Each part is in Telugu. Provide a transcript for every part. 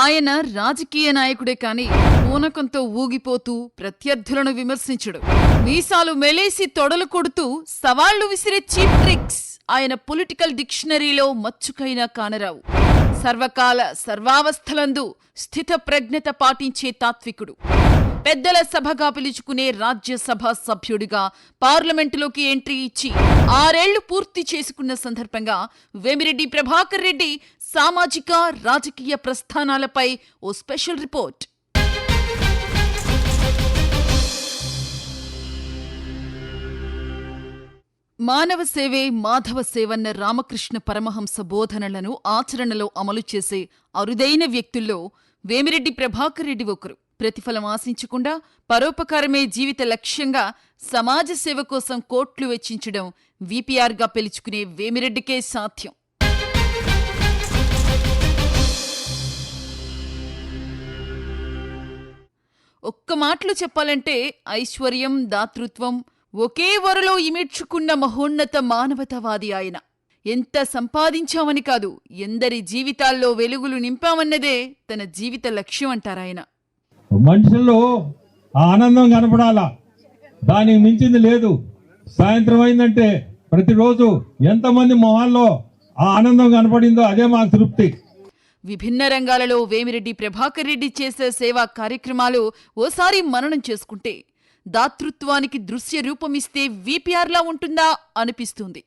ఆయన రాజకీయ నాయకుడే కాని పూనకంతో ఊగిపోతూ ప్రత్యర్థులను విమర్శించడు. మీసాలు మెలేసి తొడలు కొడుతూ సవాళ్ళు విసిరే చీప్ ట్రిక్స్ ఆయన పొలిటికల్ డిక్షనరీలో మచ్చుకైనా కానరావు. సర్వకాల సర్వావస్థలందు స్థిత ప్రజ్ఞత పాటించే తాత్వికుడు. పెద్దల సభగా పిలుచుకునే రాజ్యసభ సభ్యుడిగా పార్లమెంటులోకి ఎంట్రీ ఇచ్చి ఆరేళ్ళు పూర్తి చేసుకున్న సందర్భంగా వేమిరెడ్డి ప్రభాకర్ రెడ్డి సామాజిక రాజకీయ ప్రస్థానాలపై ఓ స్పెషల్ రిపోర్ట్. మానవ సేవే మాధవ సేవన్న రామకృష్ణ పరమహంస బోధనలను ఆచరణలో అమలు చేసే అరుదైన వ్యక్తుల్లో వేమిరెడ్డి ప్రభాకర్ రెడ్డి ఒకరు. ప్రతిఫలం ఆశించకుండా పరోపకారమే జీవిత లక్ష్యంగా సమాజ సేవ కోసం కోట్లు వెచ్చించడం వీపీఆర్గా పిలుచుకునే వేమిరెడ్డికే సాధ్యం. మాటలు చెప్పాలంటే ఐశ్వర్యం దాతృత్వం ఒకే వరలో ఇమిడ్చుకున్న మహోన్నత మానవతావాది ఆయన. ఎంత సంపాదించామని కాదు ఎందరి జీవితాల్లో వెలుగులు నింపామన్నదే తన జీవిత లక్ష్యం అంటారాయన మనుషుల్లో ఆ ఆనందం కనపడాలా? దానికి మించింది లేదు. సాయంత్రం అయిందంటే ప్రతిరోజు ఎంతమంది మొహాల్లో ఆ ఆనందం కనపడిందో అదే మాకు తృప్తి. విభిన్న రంగాలలో వేమిరెడ్డి ప్రభాకర్ రెడ్డి చేసే సేవా కార్యక్రమాలు ఓసారి మననం చేసుకుంటే దాతృత్వానికి దృశ్య రూపమిస్తే వీపీఆర్లా ఉంటుందా అనిపిస్తుంది.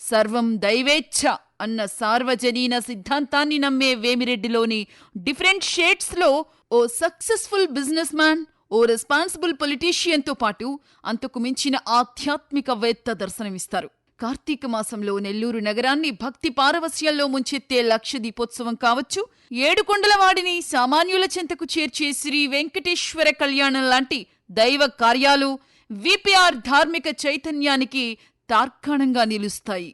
సర్వం దైవేచ్ఛ అన్న సార్వజనీన సిద్ధాంతాన్ని నమ్మే వేమిరెడ్డిలోని డిఫరెంట్ షేడ్స్లో ఓ సక్సెస్ఫుల్ బిజినెస్ మ్యాన్ ఓ రెస్పాన్సిబుల్ పొలిటీషియన్తో పాటు అంతకు మించిన ఆధ్యాత్మికవేత్త దర్శనమిస్తారు. కార్తీక మాసంలో నెల్లూరు నగరాన్ని భక్తి పారవస్యంలో ముంచెత్తే లక్ష దీపోత్సవం కావచ్చు. ఏడుకొండలవాడిని సామాన్యుల చెంతకు చేర్చే శ్రీ వెంకటేశ్వర కళ్యాణం లాంటి దైవ కార్యాలు విపిఆర్ ధార్మిక చైతన్యానికి తార్కాణంగా నిలుస్తాయి.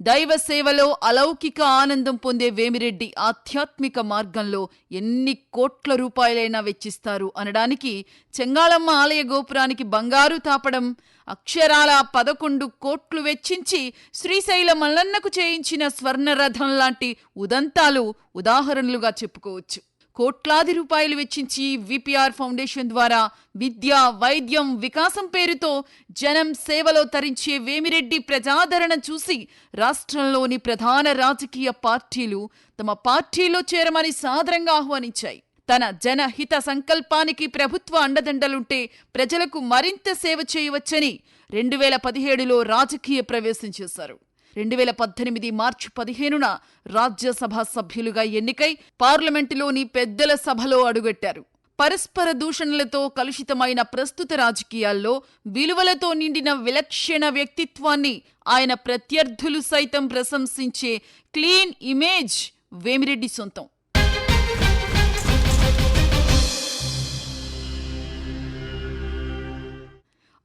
దైవ సేవలో అలౌకిక ఆనందం పొందే వేమిరెడ్డి ఆధ్యాత్మిక మార్గంలో ఎన్ని కోట్ల రూపాయలైనా వెచ్చిస్తారు అనడానికి చెంగాళమ్మ ఆలయ గోపురానికి బంగారు తాపడం అక్షరాల పదకొండు కోట్లు వెచ్చించి శ్రీశైల మల్లన్నకు చేయించిన స్వర్ణరథం లాంటి ఉదంతాలు ఉదాహరణలుగా చెప్పుకోవచ్చు. కోట్లాది రూపాయలు వెచ్చించి విపిఆర్ ఫౌండేషన్ ద్వారా విద్య వైద్యం వికాసం పేరుతో జనం సేవలో తరించే వేమిరెడ్డి ప్రజాదరణ చూసి రాష్ట్రంలోని ప్రధాన రాజకీయ పార్టీలు తమ పార్టీలో చేరమని సాదరంగా ఆహ్వానించాయి. తన జనహిత సంకల్పానికి ప్రభుత్వ అండదండలుంటే ప్రజలకు మరింత సేవ చేయవచ్చని రెండు వేల పదిహేడులో రాజకీయ ప్రవేశం చేశారు. రెండు వేల పద్దెనిమిది మార్చి పదిహేనున రాజ్యసభ సభ్యులుగా ఎన్నికై పార్లమెంటులోని పెద్దల సభలో అడుగెట్టారు. పరస్పర దూషణలతో కలుషితమైన ప్రస్తుత రాజకీయాల్లో విలువలతో నిండిన విలక్షణ వ్యక్తిత్వాన్ని ఆయన ప్రత్యర్థులు సైతం ప్రశంసించే క్లీన్ ఇమేజ్ వేమిరెడ్డి సొంతం.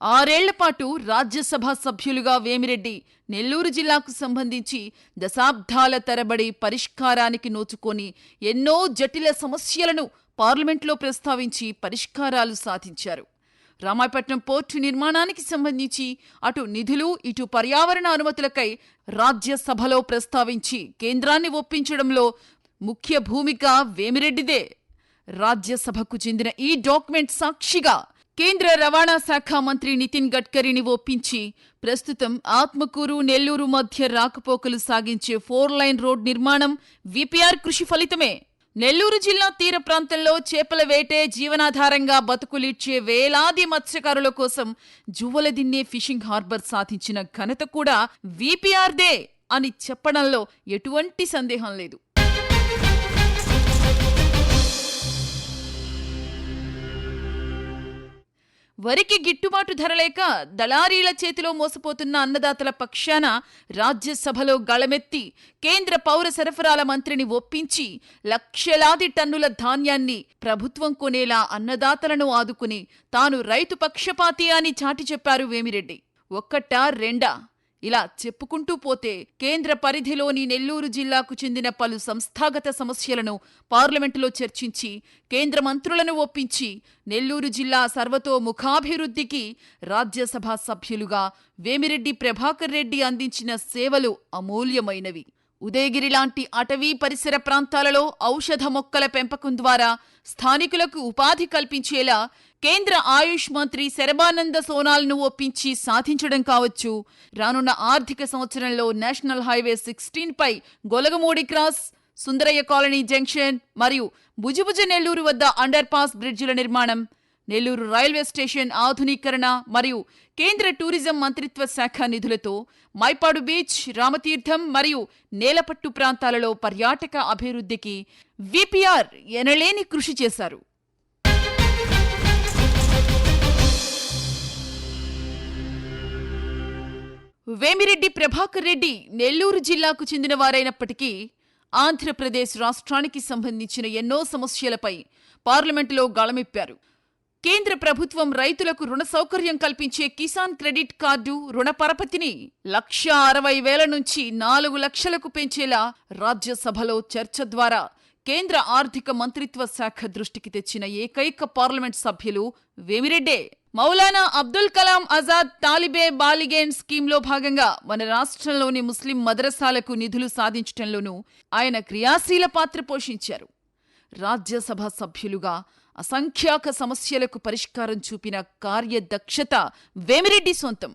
ఆరేళ్ళ పాటు రాజ్యసభ సభ్యులుగా వేమిరెడ్డి నెల్లూరు జిల్లాకు సంబంధించి దశాబ్దాల తరబడి పరిష్కారానికి నోచుకొని ఎన్నో జటిల సమస్యలను పార్లమెంట్లో ప్రస్తావించి పరిష్కారాలు సాధించారు. రామాయపట్నం పోర్టు నిర్మాణానికి సంబంధించి అటు నిధులు ఇటు పర్యావరణ అనుమతులకై రాజ్యసభలో ప్రస్తావించి కేంద్రాన్ని ఒప్పించడంలో ముఖ్య భూమిక వేమిరెడ్డిదే. రాజ్యసభకు చెందిన ఈ డాక్యుమెంట్ సాక్షిగా కేంద్ర రవాణా శాఖ మంత్రి నితిన్ గడ్కరీని ఒప్పించి ప్రస్తుతం ఆత్మకూరు నెల్లూరు మధ్య రాకపోకలు సాగించే ఫోర్ లైన్ రోడ్ నిర్మాణం విపిఆర్ కృషి ఫలితమే. నెల్లూరు జిల్లా తీర ప్రాంతంలో చేపల వేటే జీవనాధారంగా బతుకులిచ్చే వేలాది మత్స్యకారుల కోసం జువ్వలదిన్నే ఫిషింగ్ హార్బర్ సాధించిన ఘనత కూడా విపిఆర్దే అని చెప్పడంలో ఎటువంటి సందేహం లేదు. వరికి గిట్టుబాటు ధరలేక దళారీల చేతిలో మోసపోతున్న అన్నదాతల పక్షాన రాజ్యసభలో గళమెత్తి కేంద్ర పౌర సరఫరాల మంత్రిని ఒప్పించి లక్షలాది టన్నుల ధాన్యాన్ని ప్రభుత్వం కొనేలా అన్నదాతలను ఆదుకుని తాను రైతు పక్షపాతి అని చాటి చెప్పారు వేమిరెడ్డి. ఒక్కటా రెండా? ఇలా చెప్పుకుంటూ పోతే కేంద్ర పరిధిలోని నెల్లూరు జిల్లాకు చెందిన పలు సంస్థాగత సమస్యలను పార్లమెంటులో చర్చించి కేంద్ర మంత్రులను ఒప్పించి నెల్లూరు జిల్లా సర్వతోముఖాభివృద్ధికి రాజ్యసభ సభ్యులుగా వేమిరెడ్డి ప్రభాకర్ రెడ్డి అందించిన సేవలు అమూల్యమైనవి. ఉదయగిరి లాంటి అటవీ పరిసర ప్రాంతాలలో ఔషధ మొక్కల పెంపకం ద్వారా స్థానికులకు ఉపాధి కల్పించేలా కేంద్ర ఆయుష్ మంత్రి శరబానంద సోనాల్ను ఒప్పించి సాధించడం కావచ్చు. రానున్న ఆర్థిక సంవత్సరంలో నేషనల్ హైవే సిక్స్టీన్ పై Golagamudi cross Sundarayya colony junction మరియు భుజభుజ నెల్లూరు వద్ద అండర్ పాస్ బ్రిడ్జిల నిర్మాణం నెల్లూరు రైల్వే స్టేషన్ ఆధునీకరణ మరియు కేంద్ర టూరిజం మంత్రిత్వ శాఖ నిధులతో మైపాడు బీచ్ రామతీర్థం మరియు నేలపట్టు ప్రాంతాలలో పర్యాటక అభివృద్ధికి విపిఆర్ ఎనలేని కృషి చేశారు. వేమిరెడ్డి ప్రభాకర్ రెడ్డి నెల్లూరు జిల్లాకు చెందిన వారైనప్పటికీ ఆంధ్రప్రదేశ్ రాష్ట్రానికి సంబంధించిన ఎన్నో సమస్యలపై పార్లమెంటులో గళమెప్పారు కేంద్ర ప్రభుత్వం రైతులకు రుణ సౌకర్యం కల్పించే కిసాన్ క్రెడిట్ కార్డు రుణ పరపతిని లక్ష అరవై వేల నుంచి నాలుగు లక్షలకు పెంచేలా రాజ్యసభలో చర్చ ద్వారా కేంద్ర ఆర్థిక మంత్రిత్వ శాఖ దృష్టికి తెచ్చిన ఏకైక పార్లమెంట్ సభ్యులు వేమిరెడ్డే. మౌలానా అబ్దుల్ కలాం ఆజాద్ తాలిబే బాలిగేన్ స్కీమ్లో భాగంగా మన రాష్ట్రంలోని ముస్లిం మదరసాలకు నిధులు సాధించటంలోనూ ఆయన క్రియాశీల పాత్ర పోషించారు. రాజ్యసభ సభ్యులుగా అసంఖ్యాక సమస్యలకు పరిష్కారం చూపిన కార్యదక్షత వేమిరెడ్డి సొంతం.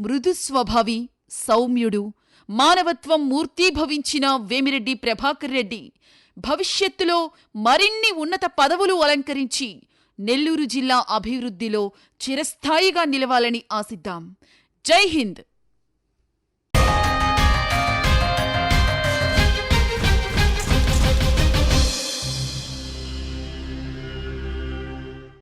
మృదు స్వభావి సౌమ్యుడు మానవత్వం మూర్తీభవించిన వేమిరెడ్డి ప్రభాకర్ రెడ్డి భవిష్యత్తులో మరిన్ని ఉన్నత పదవులు అలంకరించి నెల్లూరు జిల్లా అభివృద్ధిలో చిరస్థాయిగా నిలవాలని ఆశిద్దాం. జై హింద్!